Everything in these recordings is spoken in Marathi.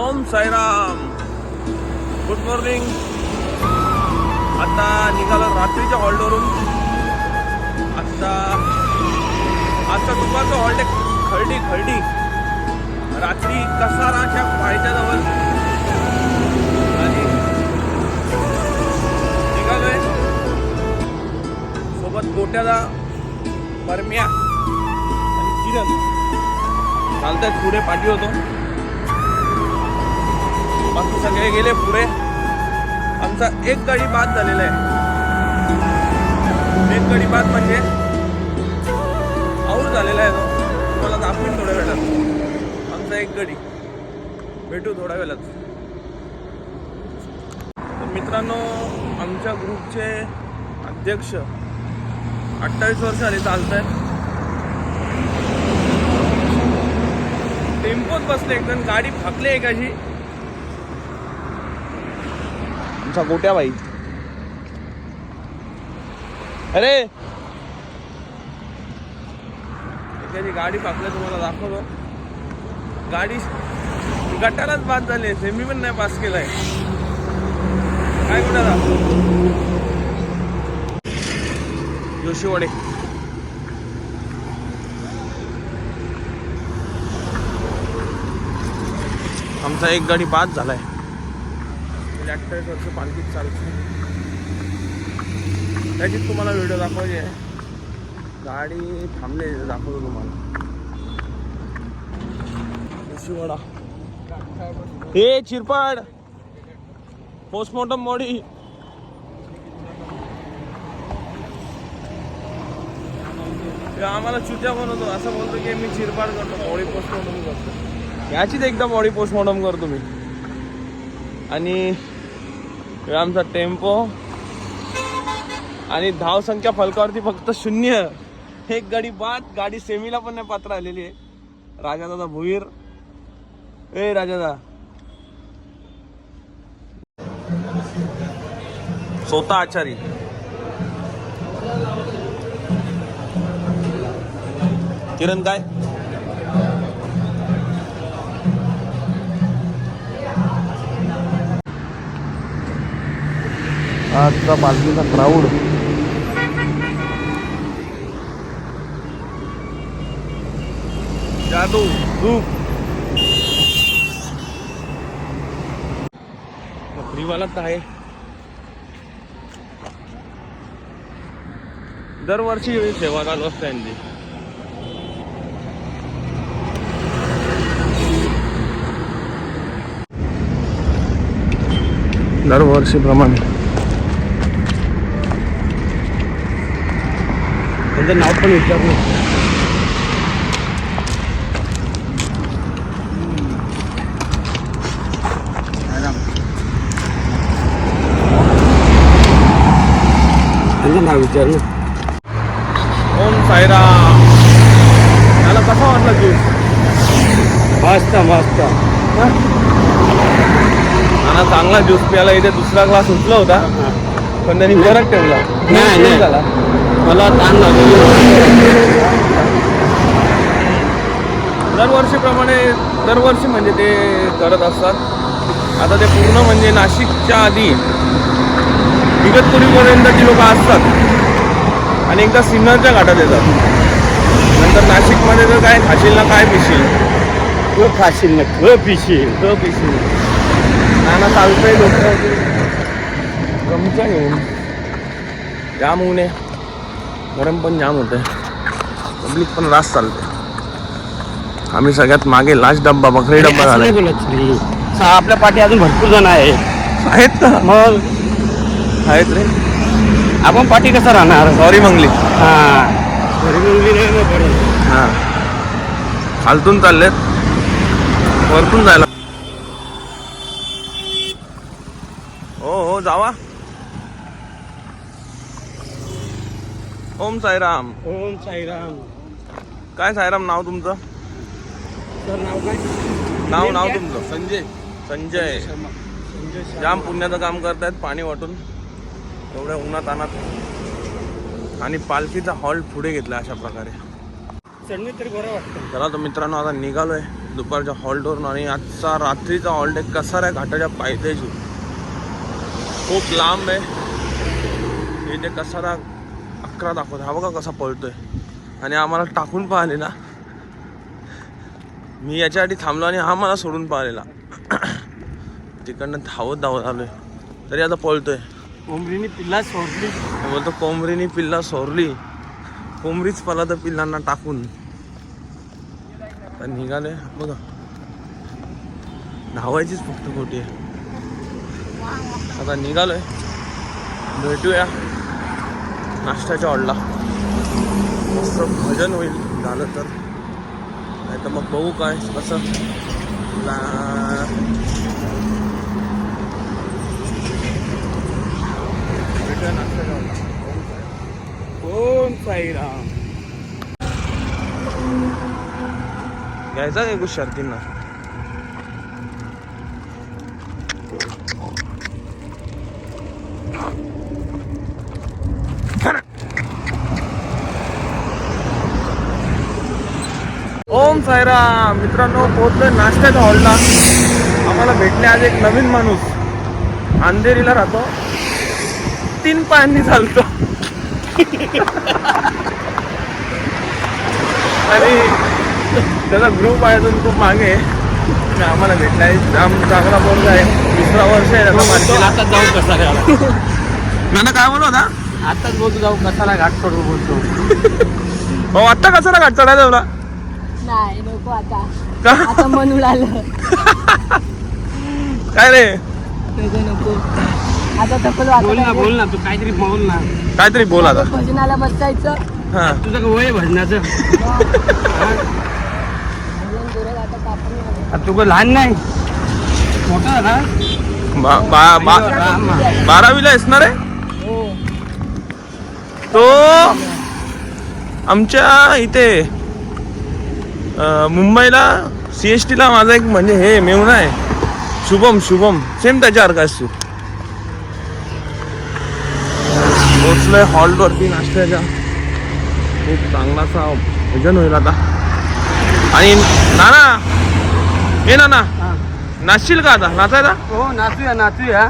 ओम साईराम. गुड मॉर्निंग आता निघालो रात्रीच्या हॉल्टवरून आता आता दुपारचं हॉल्ट खर्डी खर्डी. रात्री कसाराच्या पायच्या जवळ? आणि निघालोय. सोबत गोट्याला बरम्या. आणि किरण. चालतंय पुढे पाठी होतो. बाकी सगळे गेले पुढे. आमचा एक गडी बाद झालेला आहे. एक गडी बाद म्हणजे आऊट झालेला आहे तो. तुम्हाला दाखवीन थोड्या वेळात. आमचा एक गडी. भेटू थोड्या वेळात. तर मित्रांनो आमच्या ग्रुपचे अध्यक्ष अठ्ठावीस वर्ष आले चालत आहे टेम्पोत बसले एकदम गाडी फाकली एकाची आमचा गोट्या बाई. अरे! त्याची गाडी फाकल्या तुम्हाला दाखवतो. गाडी गटालाच पास झाली सेमी पण नाही पास केलाय. काय कुठं जोशीवाडे. आमचा एक गाडी बाद झालाय. म्हणजे अठ्ठावीस वर्ष पालखीत चालते. त्याचीच तुम्हाला व्हिडिओ दाखवायची आहे. गाडी थांबले दाखवतो तुम्हाला. शिवडा हे चिरपाड. पोस्टमॉर्टम बॉडी आम्हाला चुत्या बनवतो असं बोलतो की मी चिरपाड करतो बॉडी पोस्टमॉर्टम करतो. याचीच एकदा बॉडी पोस्टमॉर्टम करतो मी. आणि आमचा टेम्पो. आणि धावसंख्या फलकावरती फक्त शून्य. एक गाडी बाद गाडी सेमीला पण नाही पात्र आलेली आहे. राजादादा भुईर. ए राजादा. स्वतः आचारी. किरण काय? आजचा पालखीचा क्राऊड जादू धूप. नोकरीवाला तर आहे. दरवर्षी सेवा चालू असते यांची. दरवर्षीप्रमाणे. त्यांचं नाव पण विचारलं त्यांचं नाव विचारलं ओम साईराम त्याला कसा वाटला ज्यूस मस्त मस्त मला चांगला ज्यूस प्यायला इथे दुसरा ग्लास उचला होता पण त्यांनी बरं ठेवला? नाही, नाही. झाला. मला ताण लागली दरवर्षीप्रमाणे दरवर्षी म्हणजे ते करत असतात. आता ते पूर्ण म्हणजे नाशिकच्या आधी इगतपुरीपर्यंत ती लोक असतात. आणि एकदा सिन्नरच्या घाटात येतात. नंतर नाशिकमध्ये तर काय खाशील ना काय पिशील? तो खाशील ना तो पिशील. तो पिशील. नाना चालतंय लोक गमचा घेऊन. जाम ऊन आहे. गरम पण जाम होत पब्लिक पण रास चालते. आम्ही सगळ्यात मागे लास्ट डब्बा बकरी डब्बा झाला आपल्या पाठी अजून भरपूर जण आहेत आहेत ना. मग? आहेत रे. आपण पाठी कसं राहणार? सॉरी मंगली. हा. नाही पडेल हा. खालतून चाललेत. वरतून जायला हो हो जावा. ओम साईराम. ओम साईराम. काय साईराम नाव तुमचं? सर नाव काय? नाव नाव? तुमचं? संजय. संजय. संजय. जाम पुण्याचं काम करतायत पाणी वाटून. एवढ्या उन्हात आणत आणि पालखीचा हॉल्ट पुढे घेतला अशा प्रकारे. चढणी तरी बरं वाटतं चला तर मित्रांनो आता निघालोय दुपारच्या हॉल्टवरून आणि आजचा रात्रीचा हॉल्ट आहे कसाऱ्या घाटाच्या पायथ्याची खूप लांब आहे. इथे कसारा अकरा दाखवत हा बघा कसा पळतोय. आणि आम्हाला टाकून पाहिले ना मी याच्यासाठी थांबलो आणि हा मला सोडून पाहिलेला. तिकडनं धावत धावत आलोय. तरी आता पळतोय. कोंबडीने पिल्ला सोडली. मी बोलतो कोंबरीनी पिल्ला सोरली कोंबरीच पला तर पिल्लांना टाकून. निघाले बघा. धावायचीच फक्त खोटी आहे. आता निघालोय. भेटूया. नाश्त्याच्या ऑडला मस्त भजन होईल. झालं तर. नाही तर मग बघू काय कसं. भेटूया नाश्त्याच्या हॉलला कोण साईराम. घ्यायचा का कुछ शर्तींना ओम सायराम मित्रांनो पोहोचलोय नाश्त्याच्या हॉलला आम्हाला भेटले आज एक नवीन माणूस. अंधेरीला राहतो. तीन पायांनी चालतो. आणि त्याचा ग्रुप आहे अजून खूप मागे. आहे. आम्हाला भेटलाय जाम चांगला पोरगा आहे. दुसरा वर्ष आहे त्याचा मानसीला आता जाऊ कसाला नाना काय बोलू होता? आताच बोलतो जाऊ कसाला घाट सोडू बोलतो. भाऊ आत्ता कसा घाट चढायचा तुला? नाही नको आता. का? आता म्हणून आलं काय रे? नको नको. आता थकलो बोल ना आता बोल ना तू काहीतरी बोल ना. काहीतरी बोल आता. भजनाला बसायचं. हा. तुझं का वय आहे भजनाचं? भजन जोरात आता कापून आलं. आता तू का लहान नाही? मोठा झाला बा बा बा राम. बारावीला असणार आहे हो. तो आमच्या इथे मुंबईला सी एस टीला माझा एक म्हणजे हे मेहून आहे. शुभम शुभम. सेम त्याच्यासारखा असतो. पोचलोय हॉलवरती नाश्त्याच्या. खूप चांगलासा भजन होईल आता. आणि नाना हे नाना हा. नाचशील का आता? नाचायला? हो नाचूया नाचूया.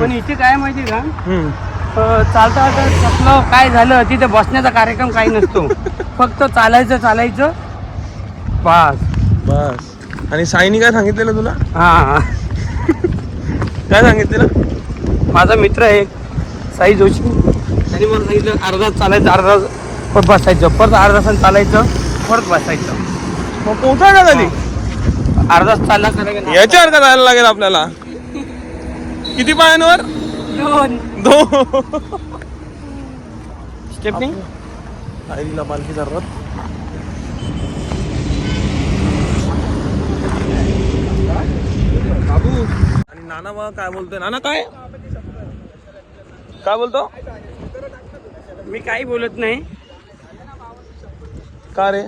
पण इथे काय माहिती का? हम्म. अं, चालता चालता थकलं काय झालं तिथे बसण्याचा कार्यक्रम काही नसतो. फक्त चालायचं चालायचं. बस. बस. आणि साईनी काय सांगितलेलं तुला? हा. काय सांगितलेलं? माझा मित्र आहे साई जोशी. त्यांनी मला सांगितलं अर्धा तास चालायचं अर्धा तास परत बसायचं. परत अर्धा तास चालायचं परत बसायचं. मग पोहोचायला झाली अर्धा तास चालला का नाही? याच्यावर का जायला लागेल आपल्याला. किती पायांवर? दोन. दो स्टेपनी? आईला पालखीचा रथ बाबू आणि नाना मग काय बोलतोय? नाना काय? काय बोलतो? मी काही बोलत नाही. का रे?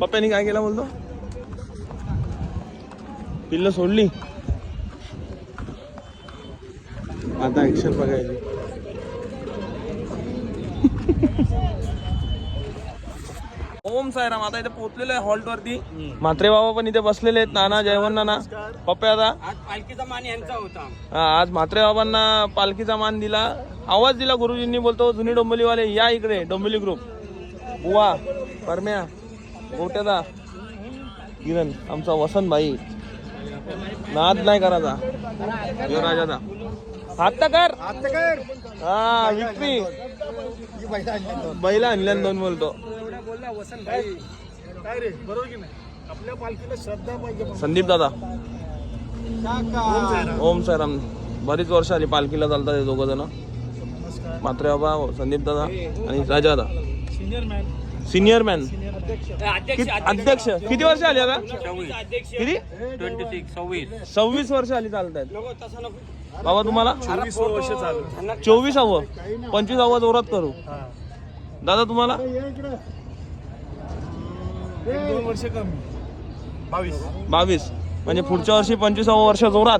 पप्प्यानी काय केलं बोलतो? पिल्ल सोडली. आता ऍक्शन बघायची. ओम सायराम आता इथे पोहोचलेलो आहे हॉल्ट वरती. म्हात्रे बाबा पण इथे बसलेले आहेत नाना जयवंत नाना. पप्प्या आता. आज पालखीचा मान यांचा होता. हा, आज म्हात्रे बाबांना पालखीचा मान दिला. आवाज दिला गुरुजींनी बोलतो जुनी डोंबिवलीवाले या इकडे डोंबिवली ग्रुप बुवा परम्या गोट्यादा किरण आमचा वसंत भाई. नाद नाही करायचा. ह्यो राजादा हात तर कर. हा विक्री बैला आणल्या दोन बोलतो. संदीप दादा. ओम साईराम. बरीच वर्ष आली पालखीला चालतात हे दोघं जण. मात्र बाबा संदीप दादा आणि राजा दादा. सिनियर मॅन अध्यक्ष. किती वर्ष आली आता? किती? ट्वेंटी सिक्स सव्वीस. सव्वीस वर्ष आली चालत आहेत नको तसं नको. बाबा तुम्हाला? चोवीस वर्ष चालू. चोवीसावं. पंचवीसावं जोरात करू. दादा तुम्हाला? दोन वर्ष कमी. बावीस. बावीस. म्हणजे पुढच्या वर्षी पंचवीसावं वर्ष जोरात?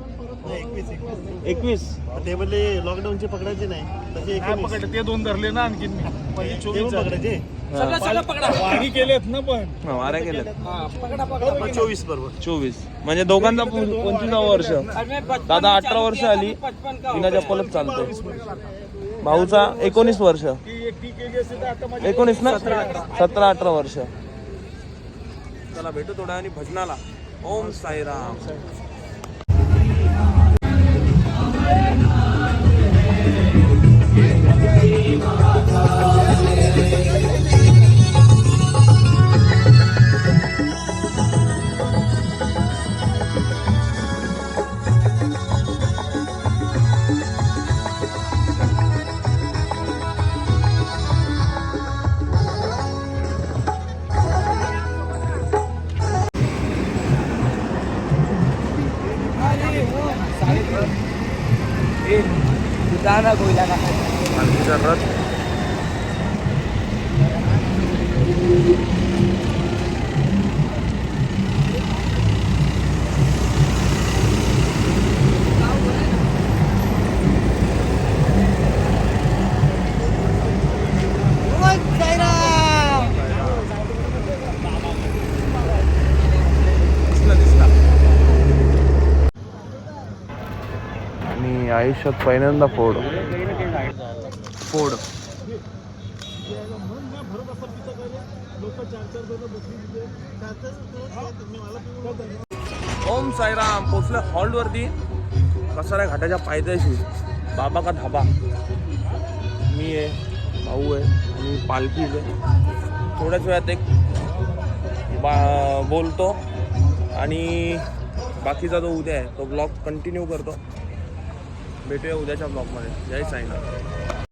एकवीस एकवीस. एकवीस. ते म्हणले लॉकडाऊनचे पकडायचे नाही. तसे काय पकडले ते दोन धरले ना आणखीन मी. पहिले ते चोवीस झाले. पकडायचे. सगळं सगळं पकडा. वारी केलेत ना पण. हा, वाऱ्या केल्यात. हा, पकडा पकडा. चोवीस बरोबर. चोवीस. म्हणजे दोघांचा पंचवीसावं वर्ष. दादा अठरा वर्ष आली. बिना चप्पलच चालते भाऊचा एकोणीस वर्ष. ती एकटी केली असेल तर आता माझी एकोणीस ना? सतरा अठरा वर्ष. चला भेटू थोड्या आणि भजनाला. ओम साईराम. जा रथ. आयुष्यात पहिल्यांदा फोड. फोड. ओम साईराम पोचलं हॉलवरती. कसारा घाटाच्या पायथ्याशी. बाबा का धाबा. मी आहे भाऊ आहे आणि पालखी आहे. थोड्याच वेळात एक बा बोलतो आणि बाकीचा जो उद्या आहे तो ब्लॉग कंटिन्यू करतो. भेटूया उद्याच्या ब्लॉगमध्ये जय साईनाथ.